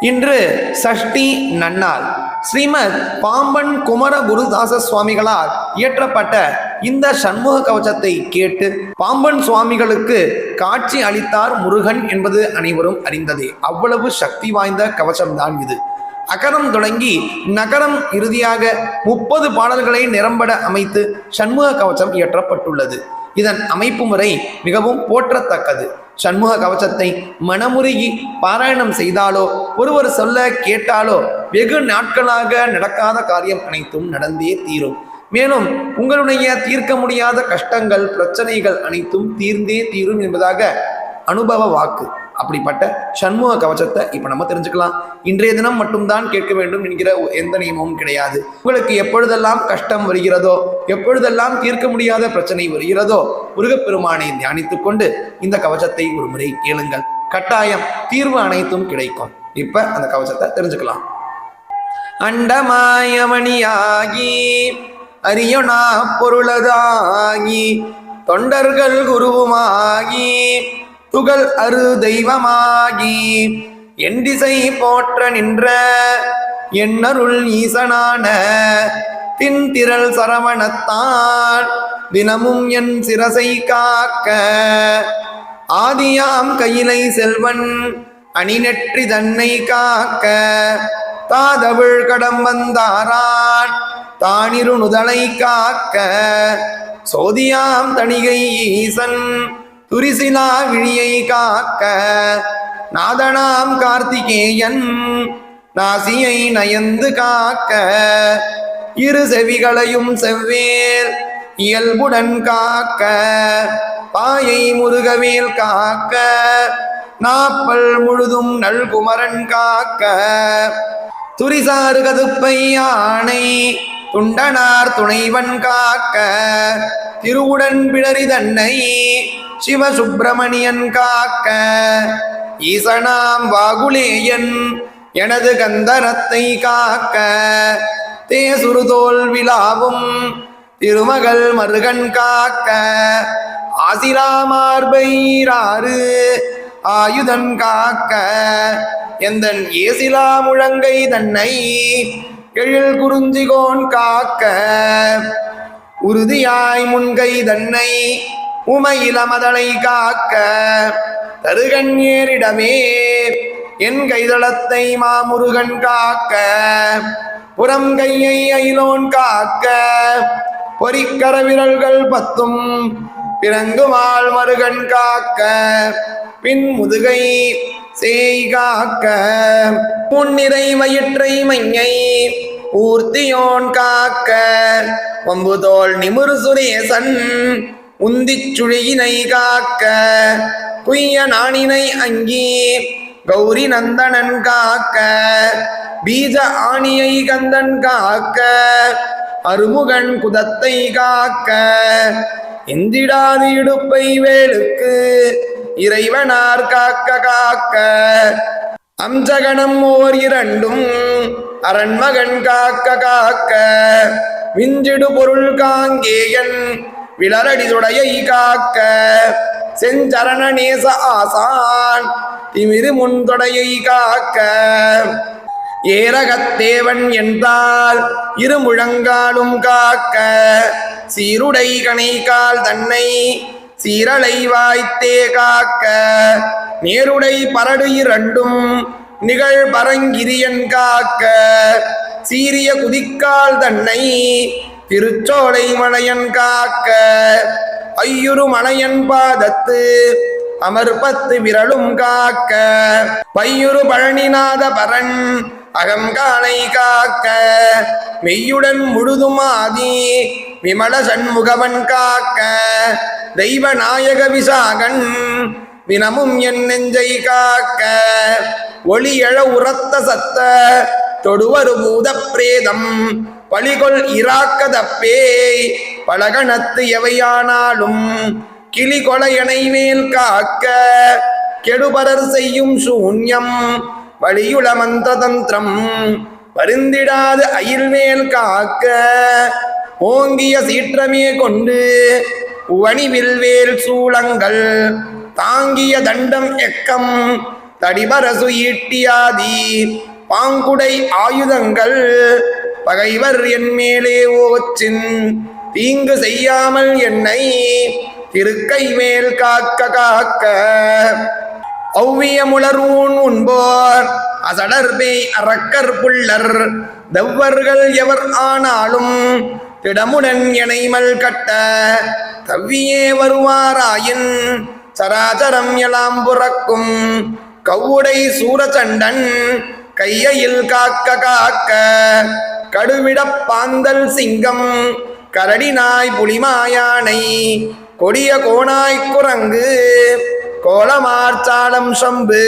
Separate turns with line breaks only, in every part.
இன்று சஷ்டி நன்னாள். ஸ்ரீமத் பாம்பன் குமர குருதாச சுவாமிகளால் இயற்றப்பட்ட இந்த சண்முக கவசத்தை கேட்டு பாம்பன் சுவாமிகளுக்கு காட்சி அளித்தார் முருகன் என்பது அனைவரும் அறிந்ததே. அவ்வளவு சக்தி வாய்ந்த கவசம்தான் இது. அகரம் தொடங்கி நகரம் இறுதியாக முப்பது பாடல்களை நிரம்பட அமைத்து சண்முக கவசம் இயற்றப்பட்டுள்ளது. இதன் அமைப்பு முறை மிகவும் போற்றத்தக்கது. சண்முக கவசத்தை மனமுருகி பாராயணம் செய்தாலோ ஒருவர் சொல்ல கேட்டாலோ வெகு நாட்களாக நடக்காத காரியம் அனைத்தும் நடந்தே தீரும். மேலும் உங்களுடைய தீர்க்க முடியாத கஷ்டங்கள் பிரச்சனைகள் அனைத்தும் தீர்ந்தே தீரும் என்பதாக அனுபவ வாக்கு. அப்படிப்பட்ட சண்முக கவசத்தை இப்போ நம்ம தெரிஞ்சுக்கலாம். இன்றைய தினம் மட்டும்தான் கேட்க வேண்டும் என்கிற எந்த நியமமும் கிடையாது. உங்களுக்கு எப்பொழுதெல்லாம் கஷ்டம் வருகிறதோ எப்பொழுதெல்லாம் தீர்க்க முடியாத பிரச்சனை வருகிறதோ முருகப்பெருமானை தியானித்துக் கொண்டு இந்த கவசத்தை ஒரு முறை கேளுங்கள். கட்டாயம் தீர்வு அனைத்தும் கிடைக்கும். இப்ப அந்த கவசத்தை தெரிஞ்சுக்கலாம். அண்டமாயமணியாகி அரியனா பொருளதாகி தொண்டர்கள் குருவுமாகி துகள் அரு தெய்வமாகி எண்டிசை போற்ற நின்ற எண்ணருள் ஈசனான தின்திரள் சரவணத்தான் தினமும் என் சிரசை காக்க ஆதியாம் கையிலை செல்வன் அணிநெற்றி தன்னை காக்க தாதவிழ் கடம் வந்தாரான் தானிரு நுதலை காக்க சோதியாம் தணிகை ஈசன் துரிசிலா விழியை காக்க நாதனாம் கார்த்திகேயன் நாசியை நயந்து காக்க இரு செவிகளையும் செவ்வேல் இயல்புடன் காக்க பாயை முருகவேல் காக்க நாப்பல் முழுதும் நல்குமரன் காக்க. துரிசாறு கதுப்பை யானை துண்டனார் துணைவன் காக்க திருவுடன் பிடரி தன்னை சிவசுப்பிரமணியன் காக்க. ஈசனாம் வாகுலேயன் எனது கந்தரத்தை காக்க தேசுருதோல் விழாவும் திருமகள் மருகன் காக்க. ஆசிராமார்பைராறு ஆயுதன் காக்க. எந்தன் ஏசிலா முழங்கை தன்னை எழில் குறிஞ்சிகோன் காக்க. உறுதியாய் முன்கை தன்னை உமையிலமதனை காக்க. தருகன் ஏறிடமே என் கைதளத்தை மாமுருகன் காக்க. புறம் கையை அயிலோன் காக்க. பொறிக்கர விரல்கள் பத்தும் பிறங்குமாள் மருகன் காக்க. பின் முதுகை செய்காக்க முன்னிறை வயிற்றை மையை ஊர்த்தியோன் காக்க ஒம்புதோல் நிமுரு சுரேசன் உந்திச் சுழியினை காக்க குய்ய நாணினை அங்கி கௌரி நந்தனன் காக்க பீஜ ஆணியை கந்தன் காக்க அருமுகன் குதத்தை காக்க எந்திடாது இடுப்பை வேலுக்கு இறைவனார் காக்க காக்க. அம்சகணம் ஓர் இரண்டும் அரண்மகன் காக்க காக்க. விஞ்சிடு பொருள் காங்கேயன் விளரடி துடையை காக்க. செஞ்சரண நேச ஆசான் திமிரு முன் தொடையை காக்க. ஏரகத்தேவன் என்றால் இரு முழங்காலும் காக்க. சீருடை கணைக்கால் தன்னை சீரலை வாய்த்தே காக்க நேருடை பரடு இரண்டும் நிகழ் பரங்கிரியன் காக்க சீரிய குதிக்கால் தன்னை திருச்சோலை மலையன் காக்க ஐயுரு மலையன் பாதத்து அமர்பத்து விரலும் காக்க பையுரு பழனிநாத பரன் அகங்காலை காக்க மெய்யுடன் முழுதுமாதி விமல சண்முகவன் காக்க தெய்வ நாயக விசாகன் வினமும் என் நெஞ்சை காக்க ஒளியழ உரத்த சத்த தொடுவரு பூத பிரேதம் பழிகொள் இராக்கதப்பே பலகணத்து எவையானாலும் கிளி கொலையனை மேல் காக்க கெடுபரர் செய்யும் சூன்யம் வழியுள மந்திர தந்திரம் வருந்திடாது அயில்மேல் காக்க ஓங்கிய சீற்றமே கொண்டு உவணிவில் வேல் சூளங்கள் தாங்கிய தண்டம் எக்கம் தடிபரசு ஈட்டியாதி பாங்குடை ஆயுதங்கள் பகைவர் என் மேலே ஓச்சின் தீங்கு செய்யாமல் என்னை திருக்கை மேல் காக்க காக்க. ஒவ்வியமுளரூன் உண்போர் அசடர்பே அரக்கர் புள்ளர் தெவ்வர்கள் எவர் ஆனாலும் திடமுடன் எனைமல் கட்ட தவ்வியே வருவாராயின் சராச்சரம் எலாம் புறக்கும். கவ்வுடை சூரச்சண்டன் கையையில் காக்க காக்க கடுவிட பாந்தல் சிங்கம் கரடினாய் புலிமாயானை கொடிய கோணாய் குரங்கு கோலமார்ச்சாலம் சம்பு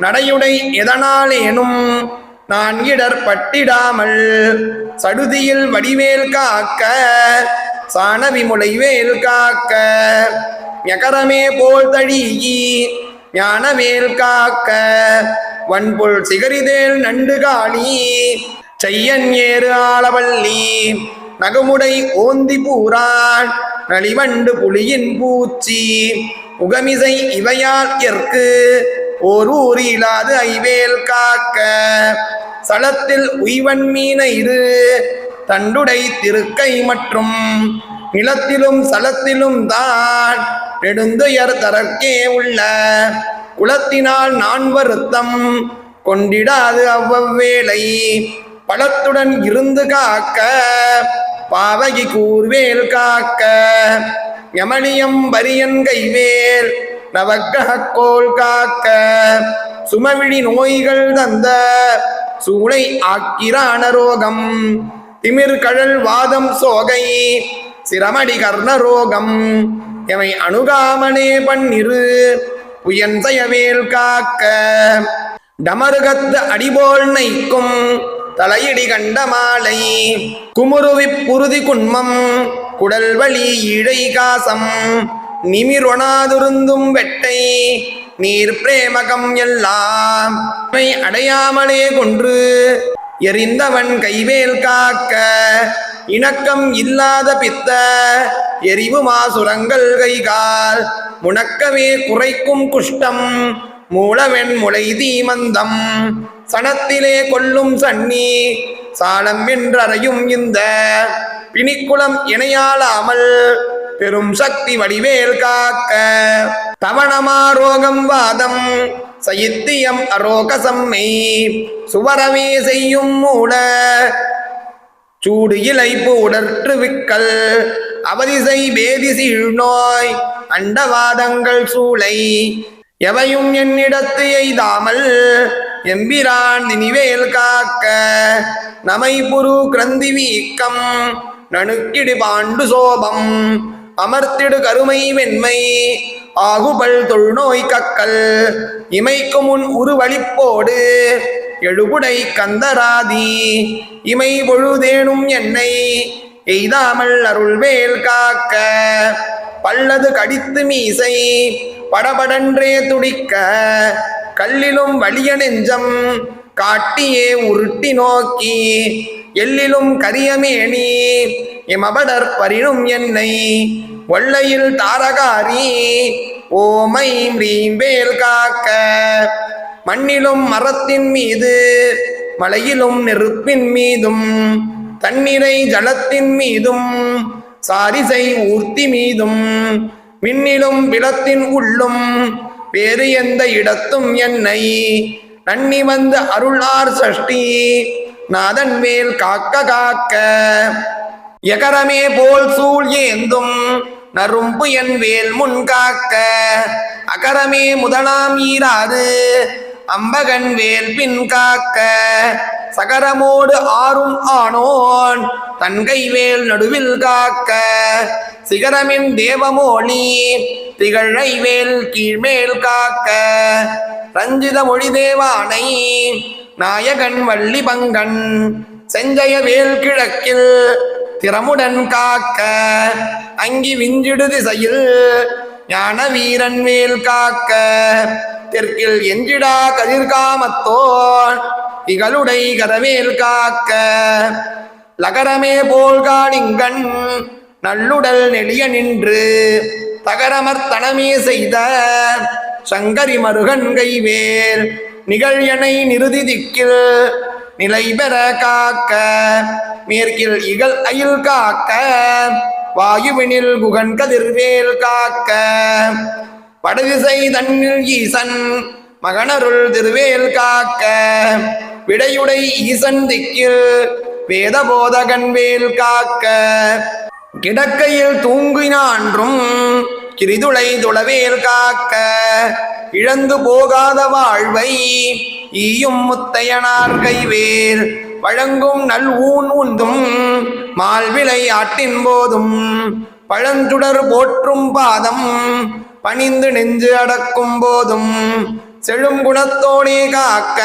நடையுடை எதனாலேனும் நான் இடர் பட்டிடாமல் சடுதியில் வடிவேல் காக்க சாணவி வேல் காக்க ஞகரமே போல் தழியி ஞானவேல் காக்க வன்புல் சிகரிதேல் நண்டு காளி செய்யன் ஏறு ஆளவல்லி நகமுடை ஓந்தி பூரான் நளிவண்டு புலியின் பூச்சி உகமிசை இவையால் எற்கு ஓர் ஊரிலாது ஐவேல் காக்க சலத்தில் உய்வன் மீன இரு தண்டுடை திருக்கை மற்றும் நிலத்திலும் சலத்திலும் தான் நெடுந்துயர் தரக்கே உள்ள குலத்தினால் நான் வருத்தம் கொண்டிடாது அவ்வவ்வேளை பழத்துடன் இருந்து காக்க பாவகி கூர்வேல் காக்க. யமனியம் வரியன் கைவேல் நவக்கிரக கோல் காக்க. சுமவிழி நோய்கள் தந்த சூளை ஆக்கிரான ரோகம் திமிர் கழல் வாதம் சோகை சிரமடி கர்ண ரோகம். எவை அணுகாமனே பன்னிரு உயன்சயவேல் காக்க. டமருகத்து அடிபோல் நைக்கும் தலையிடி கண்ட மாலை. குமுருவி புருதி குன்மம் குடல் வழி இழை காசம். நிமிரொணாதுருந்தும் வெட்டை நீர் பிரேமகம் எல்லாம். இவை அடையாமலே கொன்று எரிந்தவன் கைவேல் காக்க இணக்கம் இல்லாத பித்த எரிவு மாசுரங்கள் கைகால் முணக்கவே குறைக்கும் குஷ்டம் மூலவெண் முளை தீமந்தம் சனத்திலே கொல்லும் சன்னி சாலம் என்றறையும் இந்த பிணிக்குளம் இணையாளாமல் பெரும் சக்தி வடிவேல் காக்க. தவணமா ரோகம் வாதம் சயித்தியம் அரோகசம்மை. சுவரமே செய்யும் மூட. சூடு இலைப்பு உடற்று விக்கல். அவதிசை வேதிசி நோய் அண்டவாதங்கள் சூளை. எவையும் என்னிடத்து எய்தாமல் எம்பிரான் நினிவேல் காக்க. நமை புரு கிரந்தி வீக்கம். நணுக்கிடு பாண்டு சோபம். அமர்த்திடு கருமை வெண்மை. ஆகுபல் தொழுநோய் கக்கல். இமைக்கு முன் உருவழிப்போடு எழுபுடை கந்தராதி. இமை பொழுதேனும் என்னை எய்தாமல் அருள்வேல் காக்க. பல்லது கடித்து மீசை படபடன்றே துடிக்க. கல்லிலும் வலிய நெஞ்சம் காட்டியே உருட்டி நோக்கி. எல்லிலும் கரியமேணி இமபடர் பரிணும் என்னை. ஒல்லையில் தாரகாரி ஓமை வேல் காக்க. மண்ணிலும் மரத்தின் மீது மலையிலும் நெருப்பின் மீதும் தண்ணீரை ஜலத்தின் மீதும் சாரிசை ஊர்த்தி மீதும் விண்ணிலும் விளத்தின் உள்ளும் வேறு எந்த இடத்தும் என்னை நன்னி வந்த அருளார் சஷ்டி நாதன் மேல் காக்க காக்க. எகரமே போல் சூழ் ஏந்தும் நரும்பு என் வேல் முன் காக்க. அகரமே முதலாம் ஈராது. அம்பகன் வேல் பின் காக்க. சகரமோடு ஆறும் ஆனோன். தன்கை வேல் நடுவில் காக்க. சிகரமின் தேவமோழி திகழை வேல் கீழ்மேல் காக்க. ரஞ்சித மொழி தேவானை. நாயகன் வள்ளி பங்கன் செஞ்சய வேல் கிழக்கில் திறமுடன் காக்க அங்கி விஞ்சிடு திசையில் ஞான வீரன் வேல் காக்க. தெற்கில் எஞ்சிடா கதிர்காமத்தோன் இகளுடை கரவேல் காக்க. லகரமே போல் காணிங்கண் நல்லுடல் நெளிய நின்று தகரமர்த்தனமே செய்த சங்கரி மருகன் கைவேல் நிகழ்யனை நிறுதி திக்கில் நிலை பெற காக்க. மேற்கில் இகல் அயில் காக்க. வாயுவினில் குகன் கதிர்வேல் காக்க. வடதிசை தன்னில் ஈசன் மகனருள் திருவேல் காக்க. விடையுடை ஈசன் திக்கில் வேதபோதகன் வேல் காக்க. கிடக்கையில் தூங்கினான்றும் கிரிதுளை துளவேல் காக்க. இழந்து போகாத வாழ்வை ஈயும் முத்தையனார் கைவேர். வழங்கும் நல் ஊன் உந்தும் மால்விளை ஆட்டின் போதும். பழஞ்சுடர் போற்றும் பாதம் பணிந்து நெஞ்சு அடக்கும் போதும். செழும் குணத்தோடே காக்க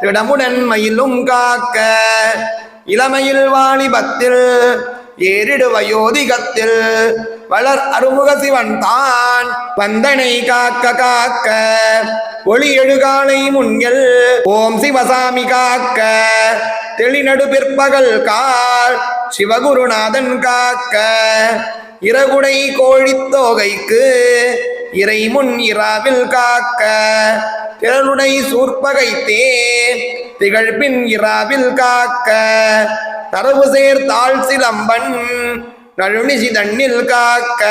திடமுடன் மயிலும் காக்க. இளமையில் வாலிபத்தில் ஏறிடு வயோதிகத்தில் வளர் அருமுக சிவன் தான். வந்தனை காக்க காக்க. ஒளி எழுகாலை முன்கள் ஓம் சிவசாமி காக்க. தெளிநடு பிற்பகல் கால் சிவகுருநாதன் காக்க. இறகுடை கோழித்தோகைக்கு இறை முன் இராவில் காக்க. திரளுடை சூர்பகைத்தே திகழ்பின் இராவில் காக்க. தரவு சேர் தாழ் சிலம்பன் நழுணிசி தண்ணில் காக்க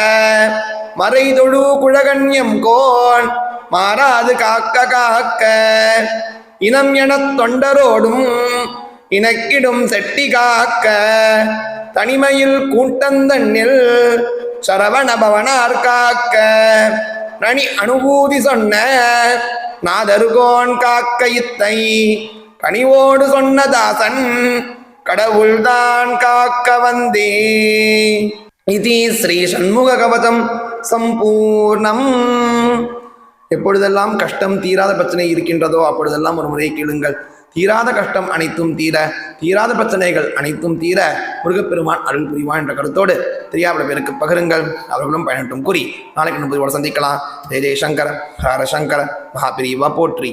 மறைதொழு குழகன்யம் கோன் மாறாது காக்க காக்க. இனம் எனத் தொண்டரோடும் இனக்கிடும் செட்டி காக்க. தனிமையில் கூட்டந்தண்ணில் சரவண பவனார் காக்க. நனி அனுபூதி சொன்ன நாதருகோன் காக்க இத்தை கனிவோடு சொன்ன தாசன் கடவுள்தான் காக்க வந்தே இது ஸ்ரீ சண்முக கவசம் சம்பூர்ணம். எப்பொழுதெல்லாம் கஷ்டம் தீராத பிரச்சனை இருக்கின்றதோ அப்பொழுதெல்லாம் ஒரு முறை கேளுங்கள். தீராத கஷ்டம் அனைத்தும் தீர தீராத பிரச்சனைகள் அனைத்தும் தீர முருகப்பெருமான் அருள் புரிவான் என்ற கருத்தோடு தெரியாத பேருக்கு பகிருங்கள். அவர்களும் பயனட்டும் கூறி நாளைக்கு நம்ம சந்திக்கலாம். ஜெய ஜெயசங்கர ஹர சங்கர மகாபிரிவா போற்றி.